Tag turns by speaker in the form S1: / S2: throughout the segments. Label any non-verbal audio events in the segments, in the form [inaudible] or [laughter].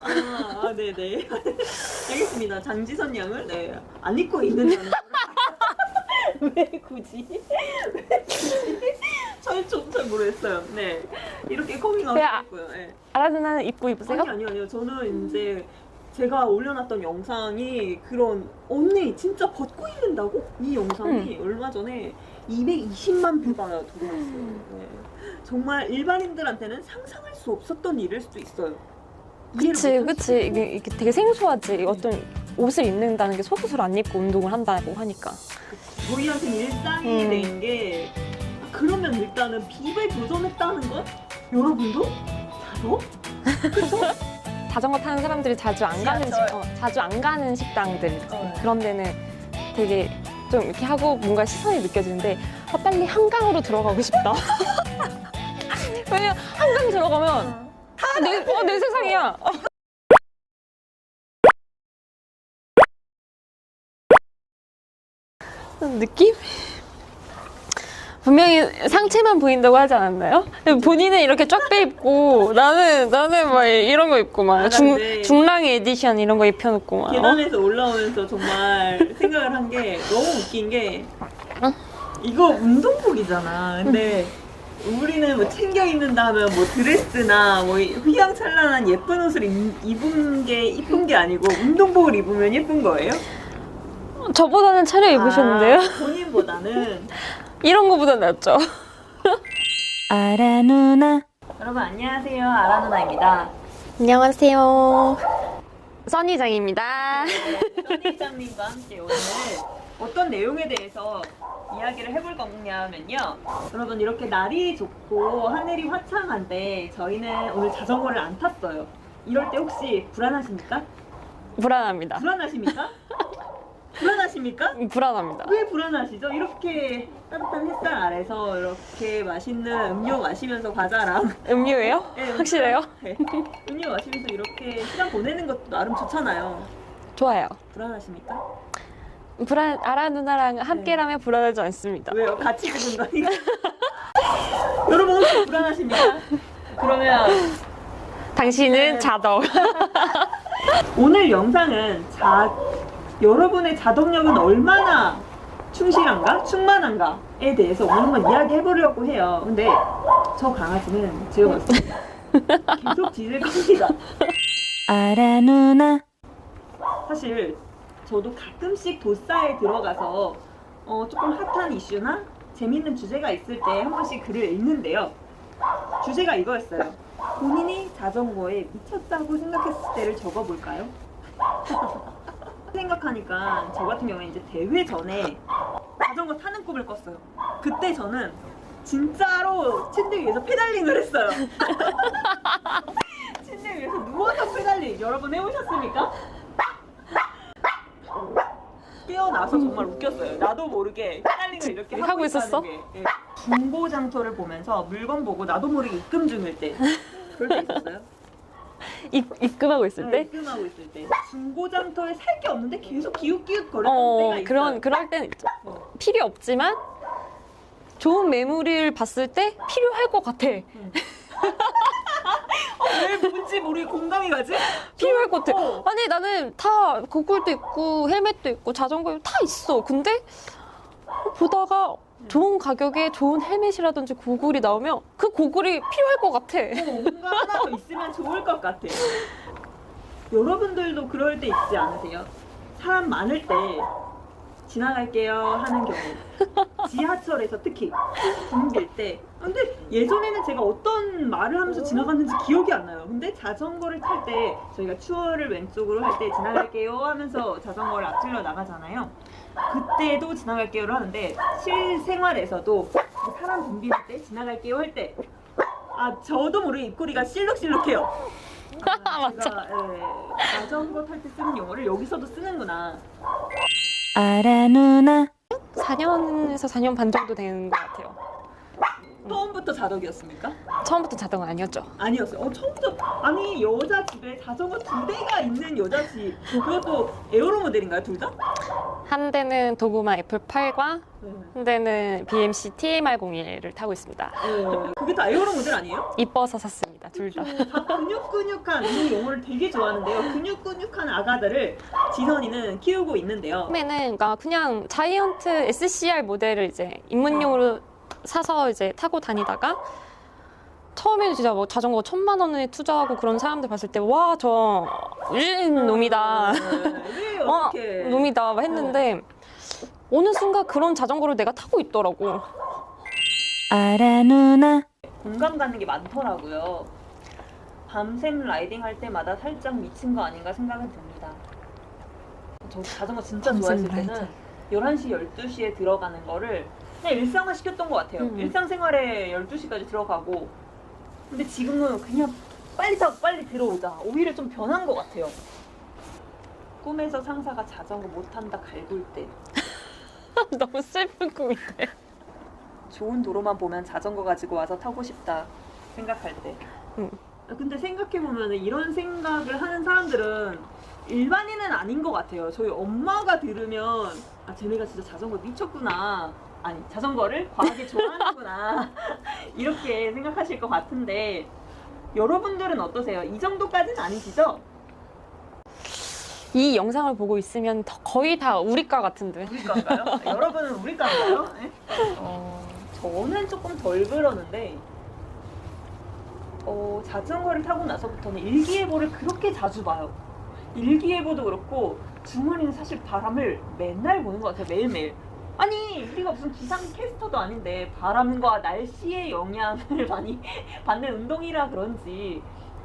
S1: 아, 아, 네네. [laughs] 알겠습니다. 장지선 양을 네. 안 입고 있는 저는 [laughs] 왜 굳이? [laughs] 왜 굳이? 잘, 모르겠어요. 네. 이렇게 커밍아웃
S2: 그냥-
S1: 했고요. 네.
S2: 아라 누나는 입고 입으세요?
S1: 아니, 아니요, 아니요. 저는 이제 제가 올려놨던 영상이 그런 언니 진짜 벗고 입는다고? 이 영상이 얼마 전에 220만 뷰가 들어왔어요. 네. 정말 일반인들한테는 상상할 수 없었던 일일 수도 있어요.
S2: 그치 그치. 이게, 이게 되게 생소하지 어떤 옷을 입는다는 게 속옷을 안 입고 운동을 한다고 하니까
S1: 저희한테는 일상이
S2: 음.
S1: 된게 그러면 일단은 비에 도전했다는 건 여러분도 그쵸? [laughs]
S2: 자전거 타는 사람들이 자주 안 가는 식,
S1: 지하철.
S2: 어, 자주 안 가는 식당들
S1: 어.
S2: 그런 데는 되게 좀 이렇게 하고 뭔가 시선이 느껴지는데 아, 빨리 한강으로 들어가고 싶다. [laughs] 왜냐면 한강 들어가면 내, 어, 내 세상이야. 느낌? 분명히 상체만 보인다고 하지 않았나요? 본인은 이렇게 쫙 빼 입고 나는 나는 막 이런 거 입고 막
S1: 아,
S2: 중,
S1: 근데-
S2: 중랑이 에디션 이런 거 입혀놓고 막 어?
S1: 계단에서 올라오면서 정말 생각을 한 게 너무 웃긴 게
S2: 어?
S1: 이거 운동복이잖아. 근데 우리는 뭐 챙겨 입는다 하면 뭐 드레스나 뭐 휘황찬란한 예쁜 옷을 입, 입은 게 이쁜 게 아니고 운동복을 입으면 예쁜 거예요?
S2: 저보다는 차려 입으셨는데요?
S1: 아, 본인보다는 [laughs]
S2: 이런 거보다 낫죠? [laughs]
S3: 아라 누나
S1: 여러분 안녕하세요 아라 누나입니다.
S2: 안녕하세요. 써니장입니다.
S1: 선생님과 함께 오늘 어떤 내용에 대해서 이야기를 해볼 거냐면요. 여러분 이렇게 날이 좋고 하늘이 화창한데 저희는 오늘 자전거를 안 탔어요. 이럴 때 혹시 불안하십니까?
S2: 불안합니다.
S1: 불안하십니까? 불안하십니까? [laughs]
S2: 불안합니다.
S1: 왜 불안하시죠? 이렇게 따뜻한 햇살 아래서 이렇게 맛있는 음료 마시면서 과자랑 [laughs]
S2: 음료예요?
S1: 네,
S2: 확실해요?
S1: 네, 음료 마시면서 이렇게 시간 보내는 것도 나름 좋잖아요.
S2: 좋아요.
S1: 불안하십니까?
S2: 불안 아라 누나랑 함께라면 불안하지 않습니다.
S1: 왜요? 같이 죽은 거니까. [laughs] 여러분 혹시 불안하십니까? 그러면
S2: 당신은
S1: 네.
S2: 자덕. [laughs]
S1: 오늘 영상은 자 여러분의 자동력은 얼마나 충실한가, 충만한가에 대해서 오늘 한번 이야기해 보려고 해요. 근데 저 강아지는 봤을 때 계속 짖을 겁니다.
S3: 아라 누나
S1: 사실 저도 가끔씩 도사에 들어가서 어, 조금 핫한 이슈나 재밌는 주제가 있을 때 한 번씩 글을 읽는데요. 주제가 이거였어요. 본인이 자전거에 미쳤다고 생각했을 때를 적어볼까요? [laughs] 생각하니까 저 같은 경우에 이제 대회 전에 자전거 타는 꿈을 꿨어요. 그때 저는 진짜로 침대 위에서 페달링을 했어요. [laughs] 침대 위에서 누워서 페달링 여러분 해보셨습니까? 깨어나서 정말 웃겼어요. 나도 모르게 페달링을 이렇게
S2: 하고
S1: 있다는
S2: 있었어?
S1: 게. 예. 중고 장터를 보면서 물건 보고 나도 모르게 입금 중일 때 그럴 때 있었어요.
S2: 입, 입금하고 있을
S1: 네,
S2: 때?
S1: 입금하고 있을 때 중고 장터에 살 게 없는데 계속 기웃기웃 거렸던
S2: 어,
S1: 때가 있어요.
S2: 그런, 그럴 있죠.
S1: 어.
S2: 필요 없지만 좋은 매물을 봤을 때 필요할 것 같아.
S1: 왜 뭔지 모르게 공감이 가지?
S2: 필요할 것 같아.
S1: 어.
S2: 아니, 나는 다 고글도 있고 헬멧도 있고 자전거 다 있어. 근데 보다가 좋은 가격에 좋은 헬멧이라든지 고글이 나오면 그 고글이 필요할 것 같아.
S1: 어, 뭔가 하나 더 있으면 좋을 것 같아. 여러분들도 그럴 때 있지 않으세요? 사람 많을 때 지나갈게요 하는 경우. 지하철에서 특히 붐빌 때. 근데 예전에는 제가 어떤 말을 하면서 지나갔는지 기억이 안 나요. 근데 자전거를 탈 때 저희가 추월을 왼쪽으로 할 때 지나갈게요 하면서 자전거를 앞질러 나가잖아요. 그때도 지나갈게요를 하는데 실생활에서도 사람 붐빌 때 지나갈게요 할 때 아 저도 모르게 입꼬리가 실룩실룩해요. 아, [laughs]
S2: 맞아.
S1: 제가 예, 자전거 탈 때 쓰는 용어를 여기서도 쓰는구나.
S3: 아라 누나
S2: 4년에서 4년 반 정도 되는 것 같아요.
S1: 처음부터 자덕이었습니까?
S2: 처음부터 자전거 아니었죠.
S1: 아니었어요. 어, 처음부터 아니 여자 집에 자전거 두 대가 있는 여자 집 그것도 에어로 모델인가요 둘 다?
S2: 한 대는 도구마 F8과
S1: 네.
S2: 한 대는 BMC TMR01을 타고 있습니다.
S1: 어, 그게 다 에어로 모델 아니에요?
S2: 이뻐서 샀습니다. 둘 다.
S1: 다 근육근육한 이 용어를 되게 좋아하는데요. 근육근육한 아가들을 지선이는 키우고 있는데요.
S2: 처음에는 그러니까 그냥 자이언트 SCR 모델을 이제 입문용으로 사서 이제 타고 다니다가 처음에는 진짜 뭐 자전거 천만 원에 투자하고 그런 사람들 봤을 때 와 저 놈이다
S1: 왜 [laughs]
S2: 어? 놈이다 막 했는데 어느 순간 그런 자전거를 내가 타고 있더라고
S3: 알아 누나
S1: 공감 가는 게 많더라고요. 밤샘 라이딩 할 때마다 살짝 미친 거 아닌가 생각은 듭니다. 저 자전거 진짜 좋아했을 때는 11시, 12시에 들어가는 거를 그냥 일상화 시켰던 것 같아요.
S2: 음.
S1: 일상생활에 12시까지 들어가고 근데 지금은 그냥 빨리 타고 빨리 들어오자. 오히려 좀 변한 것 같아요. 꿈에서 상사가 자전거 못 탄다 갈굴 때 [laughs]
S2: 너무 슬픈 꿈인데
S1: 좋은 도로만 보면 자전거 가지고 와서 타고 싶다 생각할 때.
S2: 응.
S1: 아, 근데 생각해 보면 이런 생각을 하는 사람들은 일반인은 아닌 것 같아요. 저희 엄마가 들으면 아 쟤네가 진짜 자전거 미쳤구나. 아니 자전거를 과하게 좋아하는구나 [laughs] 이렇게 생각하실 것 같은데 여러분들은 어떠세요? 이 정도까지는 아니시죠?
S2: 이 영상을 보고 있으면 더- 거의 다 우리과 같은데
S1: 우리 건가요? 여러분은 우리 건가요? 네? 어, 저는 조금 덜 그러는데 어, 자전거를 타고 나서부터는 일기예보를 그렇게 자주 봐요. 일기예보도 그렇고 주말에는 사실 바람을 맨날 보는 것 같아요. 매일매일. 아니 우리가 무슨 기상 캐스터도 아닌데 바람과 날씨의 영향을 [laughs] 많이 받는 운동이라 그런지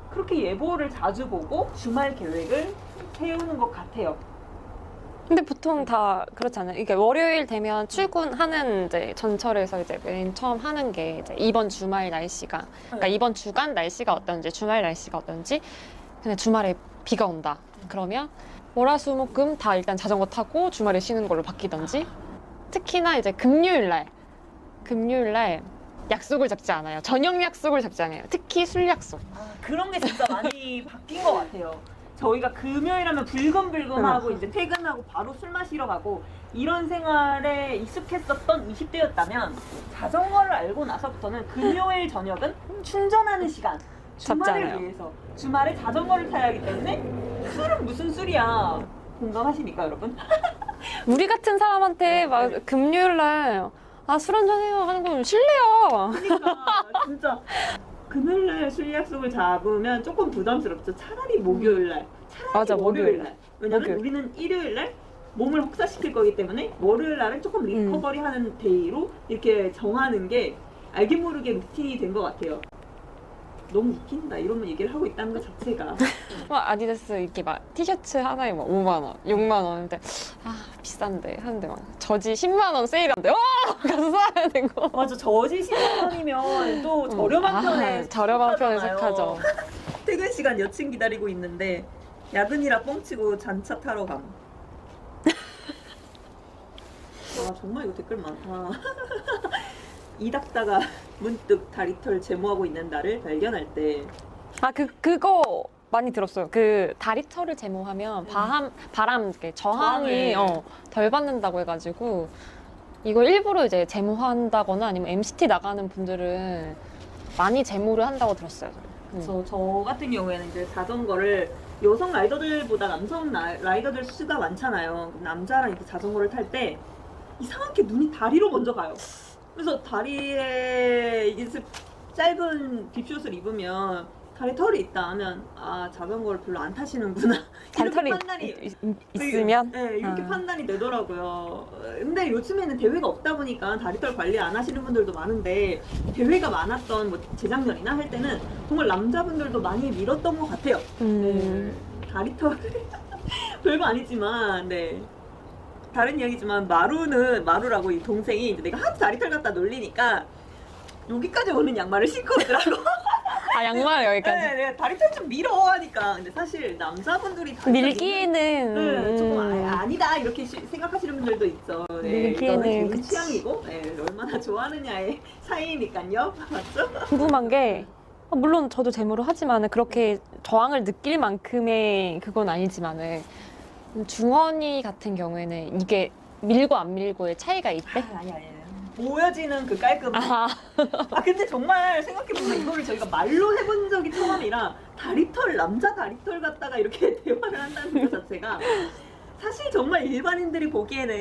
S1: 그렇게 예보를 자주 보고 주말 계획을 세우는 것 같아요.
S2: 근데 보통 다 그렇잖아요. 이게 월요일 되면 출근하는 이제 전철에서 이제 맨 처음 하는 게 이제 이번 주말 날씨가, 그러니까
S1: 네.
S2: 이번 주간 날씨가 어떤지, 주말 날씨가 어떤지, 근데 주말에 비가 온다. 그러면 월화수목금 다 일단 자전거 타고 주말에 쉬는 걸로 바뀌던지, 특히나 이제 금요일 날, 금요일 날 약속을 잡지 않아요. 저녁 약속을 잡지 않아요. 특히 술 약속.
S1: 아, 그런 게 진짜 많이 [laughs] 바뀐 것 같아요. 저희가 금요일하면 불금불금하고
S2: 응.
S1: 이제 퇴근하고 바로 술 마시러 가고 이런 생활에 익숙했었던 20대였다면 자전거를 알고 나서부터는 금요일 저녁은 충전하는 시간. 주말을
S2: 잡잖아요.
S1: 위해서 주말에 자전거를 타야 하기 때문에 술은 무슨 술이야 공감하십니까 여러분? [laughs]
S2: 우리 같은 사람한테 막 금요일 날 아, 술 한잔해요 하는 건 실례요.
S1: 그러니까 진짜 금요일 날 술 약속을 잡으면 조금 부담스럽죠. 차라리 목요일 날, 차라리
S2: 맞아,
S1: 월요일 날. 왜냐면
S2: 목요일.
S1: 우리는 일요일 날 몸을 혹사시킬 거기 때문에 월요일 날은 조금 리커버리 하는 데이로 이렇게 정하는 게 알게 모르게 루틴이 된 것 같아요. 너무 웃긴다 이러면 얘기를 하고 있다는 것 자체가 [laughs]
S2: 막 아디다스 이렇게 막 티셔츠 하나에 막 5만 원, 6만 원인데 아 비싼데 하는데 막 저지 10만 원 세일한데 어 [laughs] 가서 사야 되고
S1: 맞아 저지 10만 원이면 또 저렴한
S2: 아,
S1: 편에
S2: 저렴한 편에
S1: 속하잖아요.
S2: 속하죠. [laughs]
S1: 퇴근 시간 여친 기다리고 있는데 야근이라 뻥치고 잔차 타러 감. 아 정말 이거 댓글 많다. 이닥다가 [laughs] 문득 다리털 제모하고 있는 나를 발견할 때
S2: 아 그 그거 많이 들었어요. 그 다리털을 제모하면 바람 바람 이렇게 저항이
S1: 저항을.
S2: 어, 덜 받는다고 해가지고 이거 일부러 이제 제모한다거나 아니면 MCT 나가는 분들은 많이 제모를 한다고 들었어요. 음.
S1: 저, 저 같은 경우에는 이제 자전거를 여성 라이더들보다 남성 라- 라이더들 수가 많잖아요. 남자랑 이렇게 자전거를 탈 때 이상하게 눈이 다리로 먼저 가요. 그래서 다리에 이제 짧은 딥숏을 입으면 다리 털이 있다 하면 아 자전거를 별로 안 타시는구나. [laughs] 이렇게
S2: 다리털이
S1: 판단이
S2: 있, 으면
S1: 네, 이렇게
S2: 아.
S1: 판단이 되더라고요. 근데 요즘에는 대회가 없다 보니까 다리털 관리 안 하시는 분들도 많은데 대회가 많았던 뭐 재작년이나 할 때는 정말 남자분들도 많이 밀었던 것 같아요.
S2: 음.
S1: 네, 다리털 [laughs] 별거 아니지만 네. 다른 이야기지만 마루는 마루라고 이 동생이 이제 내가 하도 다리털 갖다 놀리니까 여기까지 오는 양말을 신고 오더라고. [laughs]
S2: 아 양말 여기까지.
S1: 네, 네, 다리털 좀 밀어 하니까. 근데 사실 남자분들이 다리털
S2: 밀기에는
S1: 네, 조금
S2: 음.
S1: 아, 아니다 이렇게 시- 생각하시는 분들도 있어. 네,
S2: 밀기에는 그치.
S1: 취향이고 네, 얼마나 좋아하느냐의 [laughs] 차이니까요. 맞죠?
S2: 궁금한 게 아, 물론 저도 제모를 하지만 그렇게 저항을 느낄 만큼의 그건 아니지만은 중원이 같은 경우에는 이게 밀고 안 밀고의 차이가 있대?
S1: 아니 아니 보여지는 그 깔끔. 아,
S2: 아,
S1: 근데 정말 생각해 보면 이거를 저희가 말로 해본 적이 처음이라 다리털 남자 다리털 갖다가 이렇게 [laughs] 대화를 한다는 것 자체가 사실 정말 일반인들이 보기에는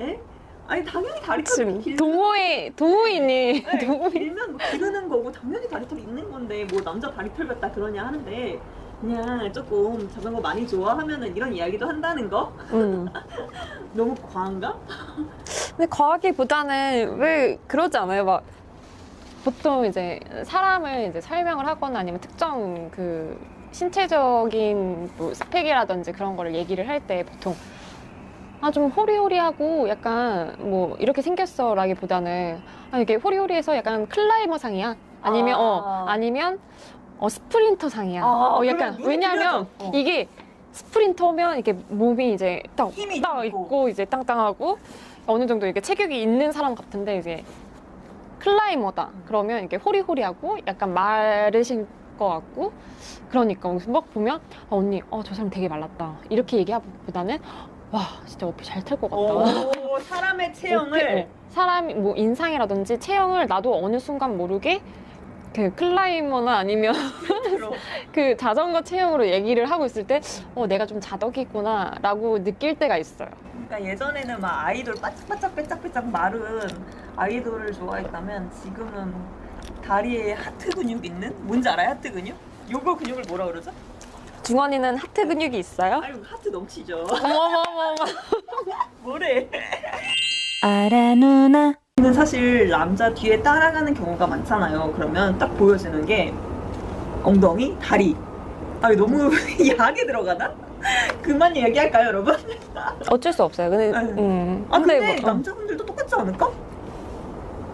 S1: 예? 아니 당연히 다리털이
S2: 지금
S1: 길
S2: 동호회 동호인이
S1: 네,
S2: 동호인
S1: 길면 뭐 기르는 거고 당연히 다리털 있는 건데 뭐 남자 다리털 같다 그러냐 하는데 그냥 조금 자전거 많이 좋아하면은 이런 이야기도 한다는 거
S2: 음. [laughs]
S1: 너무 과한가?
S2: 근데 과하기보다는 왜 그러지 않아요? 막 보통 이제 사람을 이제 설명을 하거나 아니면 특정 그 신체적인 뭐 스펙이라든지 그런 거를 얘기를 할 때 보통 아 좀 호리호리하고 약간 뭐 이렇게 생겼어라기보다는 아 이게 호리호리해서 약간 클라이머 상이야 아니면
S1: 아.
S2: 어 아니면 어 스프린터 상이야
S1: 아,
S2: 어 약간 왜냐하면.
S1: 어.
S2: 이게 스프린터면 이렇게 몸이 이제 딱 딱
S1: 있고.
S2: 있고 이제 땅땅하고 어느 정도 이렇게 체격이 있는 사람 같은데 이제 클라이머다. 그러면 이렇게 호리호리하고 약간 마르신 것 같고 그러니까 막 보면 아, 언니 어 저 사람 되게 말랐다 이렇게 얘기하기보다는 와 진짜 어필 잘탈 것 같다.
S1: 오 사람의 [laughs] 체형을
S2: 어필, 어, 사람이 뭐 인상이라든지 체형을 나도 어느 순간 모르게 그 클라이머나 아니면 [laughs] 그 자전거 체형으로 얘기를 하고 있을 때 어, 내가 좀 자덕이구나 라고 느낄 때가 있어요.
S1: 그러니까 예전에는 막 아이돌 바짝바짝 빼짝빼짝 마른 아이돌을 좋아했다면 지금은 다리에 하트 근육 있는 뭔지 알아요 하트 근육? 요거 근육을 뭐라 그러죠?
S2: 중원이는 하트 근육이 있어요?
S1: 아유 하트 넘치죠
S2: 어머머머머. [laughs]
S1: 뭐래
S3: 알아 누나
S1: 는 사실 남자 뒤에 따라가는 경우가 많잖아요 그러면 딱 보여지는 게 엉덩이, 다리 아 너무 [laughs] 야하게 들어가나? 그만 얘기할까요 여러분? [laughs]
S2: 어쩔 수 없어요. 근데,
S1: 네.
S2: 음.
S1: 아 근데,
S2: 뭐, 어.
S1: 남자분들도 똑같지 않을까?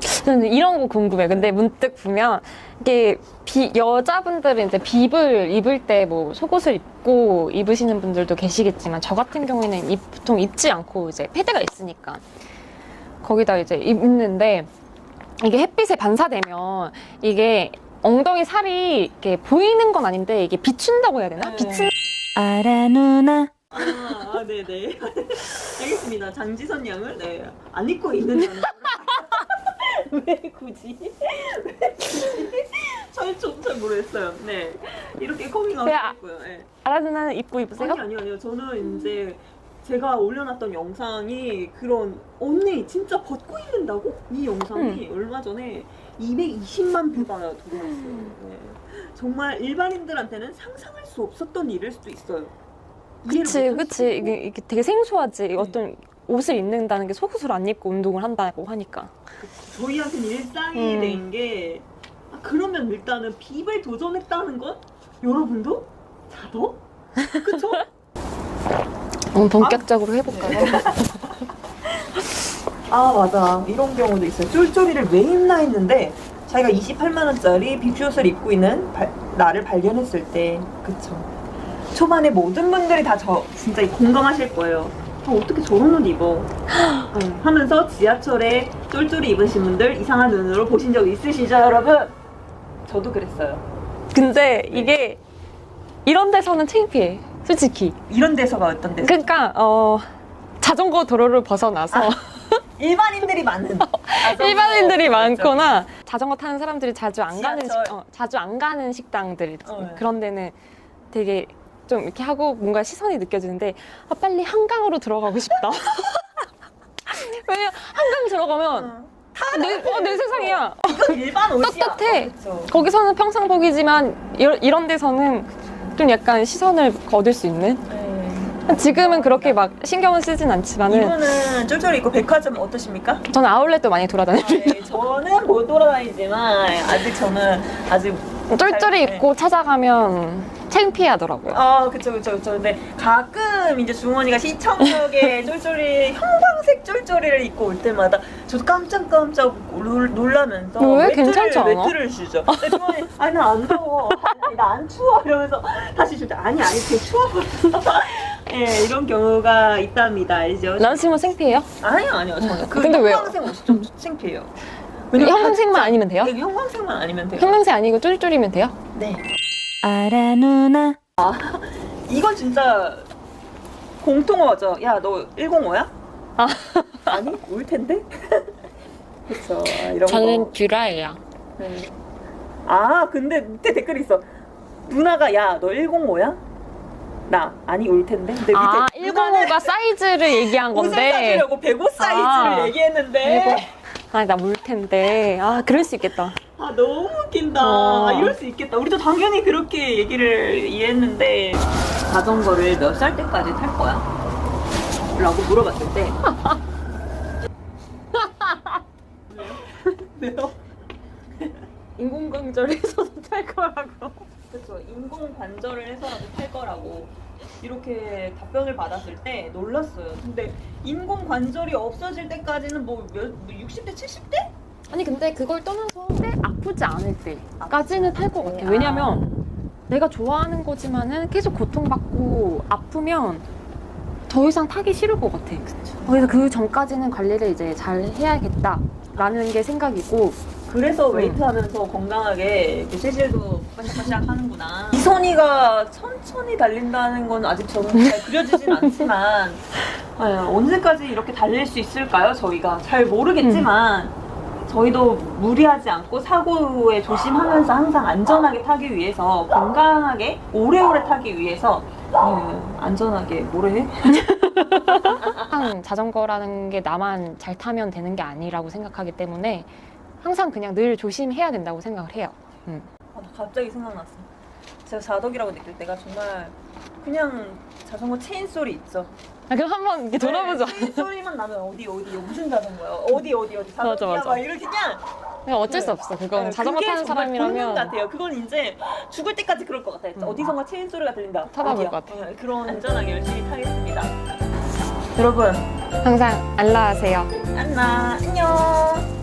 S2: 저는 이런 거 궁금해. 근데 문득 보면 이게 비, 여자분들은 이제 빕을 입을 때 뭐 속옷을 입고 입으시는 분들도 계시겠지만 저 같은 경우에는 입, 보통 입지 않고 이제 패드가 있으니까 거기다 이제 입는데 이게 햇빛에 반사되면 이게 엉덩이 살이 이렇게 보이는 건 아닌데 이게 비춘다고 해야 되나?
S1: 네.
S2: 비춘
S3: 알아 누나.
S1: 아, 아 네네. [laughs] 알겠습니다. 장지선 양을 네, 안 입고 있는 [laughs] 왜 굳이? [laughs] 왜 굳이? 저잘 모르겠어요. 네. 이렇게 커밍아웃
S2: 네, 아-
S1: 했고요. 네.
S2: 알아두나는 입고 입으세요?
S1: 아니 아니요 아니요. 저는 이제 제가 올려놨던 영상이 그런 언니 진짜 벗고 있는다고? 이 영상이 얼마 전에 220만 뷰가 돌아왔어요 네. 정말 일반인들한테는 상상할 수 없었던 일일 수도 있어요 이해를
S2: 그치,
S1: 못할
S2: 그치.
S1: 있고.
S2: 이게, 이게 되게 생소하지. 어떤 옷을 입는다는 게 속옷을 안 입고 운동을 한다고 하니까.
S1: 저희한테는 일상이
S2: 음.
S1: 된 게 아, 그러면 일단은 빕을 도전했다는 건 여러분도 자도 그쵸? [laughs]
S2: 음, 본격적으로 해볼까요?
S1: 아 맞아. 이런 경우도 있어요. 쫄쫄이를 왜 입나 했는데 자기가 28만 원짜리 빅쇼스를 입고 있는 발- 나를 발견했을 때 그쵸. 초반에 모든 분들이 다 저 진짜 공감하실 거예요. 아, 어떻게 저런 옷 입어? 응, [gasps] 하면서 지하철에 쫄쫄이 입으신 분들 이상한 눈으로 보신 적 있으시죠 여러분? 저도 그랬어요.
S2: 근데 이게 이런 데서는 창피해. 솔직히.
S1: 이런 데서가 어떤 데서?
S2: 그러니까 어 자전거 도로를 벗어나서
S1: 일반인들이 많은 [laughs]
S2: 일반인들이
S1: 그렇죠.
S2: 많거나 자전거 타는 사람들이 자주 안 가는 식,
S1: 지하철.
S2: 어, 자주 안 가는 식당들
S1: 어, 네.
S2: 그런 데는 되게 좀 이렇게 하고 뭔가 시선이 느껴지는데 아 빨리 한강으로 들어가고 싶다. [laughs] 왜냐 한강 들어가면 내, 어, 내 세상이야.
S1: 이건 일반 [laughs] 옷이야
S2: 떳떳해.
S1: 어, 그쵸.
S2: 거기서는 평상복이지만 이런 데서는 좀 약간 시선을 거둘 수 있는
S1: 네.
S2: 지금은 그렇게 막 신경을 쓰진 않지만은
S1: 이분은 쫄쫄이 입고 백화점 어떠십니까?
S2: 저는 아울렛도 많이 돌아다녀요.
S1: 아, 네, 저는 못 돌아다니지만 아직 저는 아직
S2: 쫄쫄이
S1: 네.
S2: 입고 찾아가면 창피하더라고요.
S1: 아 그쵸 그쵸 그쵸 근데 가끔 이제 중원이가 시청역에 쫄쫄이 형광색 쫄쫄이를 입고 올 때마다 저도 깜짝깜짝 놀, 놀라면서
S2: 왜?
S1: 외투를-
S2: 괜찮지 않아?
S1: 외투를 주죠 근데 중원이 아니 나안 더워 아니 나 안 추워 이러면서 다시 주죠 아니 아니 되게 추워 예 [laughs] 이런 경우가 있답니다 알죠?
S2: 남친은 창피해요?
S1: 아니요 아니요 저는 그
S2: 근데 왜요?
S1: 형광색 옷이 좀 창피해요
S2: 형광색만 아니면 돼요?
S1: 네, 형광색만 아니면 돼요
S2: 형광색 아니고 쫄쫄이면 돼요?
S1: 네
S3: 알아 누나
S1: 이건 진짜 공통어죠. 야, 너 105야?
S2: 아.
S1: 아니, 올 텐데? [laughs] 그쵸. 아, 이런 거.
S2: 저는 듀라예요.
S1: 네. 아, 근데 밑에 댓글이 있어. 누나가, 야, 너 105야? 나, 아니, 올 텐데? 근데 밑에
S2: 아,
S1: 누나는
S2: 105가 사이즈를 얘기한 [laughs]
S1: 옷을
S2: 건데.
S1: 사주려고 105 사이즈를
S2: 아.
S1: 얘기했는데.
S2: 아니, 나물 텐데. 아, 그럴 수 있겠다.
S1: 아, 너무 웃긴다.
S2: 어.
S1: 아, 이럴 수 있겠다. 우리도 당연히 그렇게 얘기를 이해했는데. 자전거를 몇 살 때까지 탈 거야? 라고 물어봤을 때. [laughs] 왜요?
S2: 인공관절에서도 탈 거라고.
S1: 그렇죠. 인공 관절을 해서라도 탈 거라고 이렇게 답변을 받았을 때 놀랐어요. 근데 인공 관절이 없어질 때까지는 뭐, 몇, 뭐 60대, 70대?
S2: 아니, 근데 그걸 떠나서 아프지 않을 때까지는 탈것 같아.
S1: 아.
S2: 왜냐면 내가 좋아하는 거지만은 계속 고통받고 아프면 더 이상 타기 싫을 것 같아. 그래서 그 전까지는 관리를 이제 잘 해야겠다라는 게 생각이고
S1: 그래서
S2: 음.
S1: 웨이트 하면서 건강하게 이렇게 체질도 바짝바짝 하는구나. 이선이가 천천히 달린다는 건 아직 저는 잘 그려지진 [laughs] 않지만 아유, 언제까지 이렇게 달릴 수 있을까요? 저희가 잘 모르겠지만 저희도 무리하지 않고 사고에 조심하면서 항상 안전하게 타기 위해서 건강하게 오래오래 타기 위해서 네, 안전하게 뭐래 해?
S2: 항상 자전거라는 게 나만 잘 타면 되는 게 아니라고 생각하기 때문에 항상 그냥 늘 조심해야 된다고 생각을 해요.
S1: 아, 나 갑자기 생각났어. 제가 자덕이라고 느낄 때가 정말 그냥 자전거 체인 소리 있죠.
S2: 아, 그럼 한번 이렇게 돌아보자.
S1: 네, 체인 소리만 나면 어디 어디 무슨 자전거야? 어디 어디 어디 자전거야?
S2: 맞아, 맞아.
S1: 막 이렇게 그냥
S2: 그냥 어쩔 수
S1: 네.
S2: 없어. 그건
S1: 네,
S2: 자전거 타는 사람이라면
S1: 같아요. 그건 이제 죽을 때까지 그럴 것 같아요.
S2: 음.
S1: 어디선가 체인 소리가 들린다. 어디야?
S2: 것 같아.
S1: 어, 그런 안전하게 열심히 타겠습니다. 여러분
S2: 항상 알라하세요.
S1: 안나 안녕.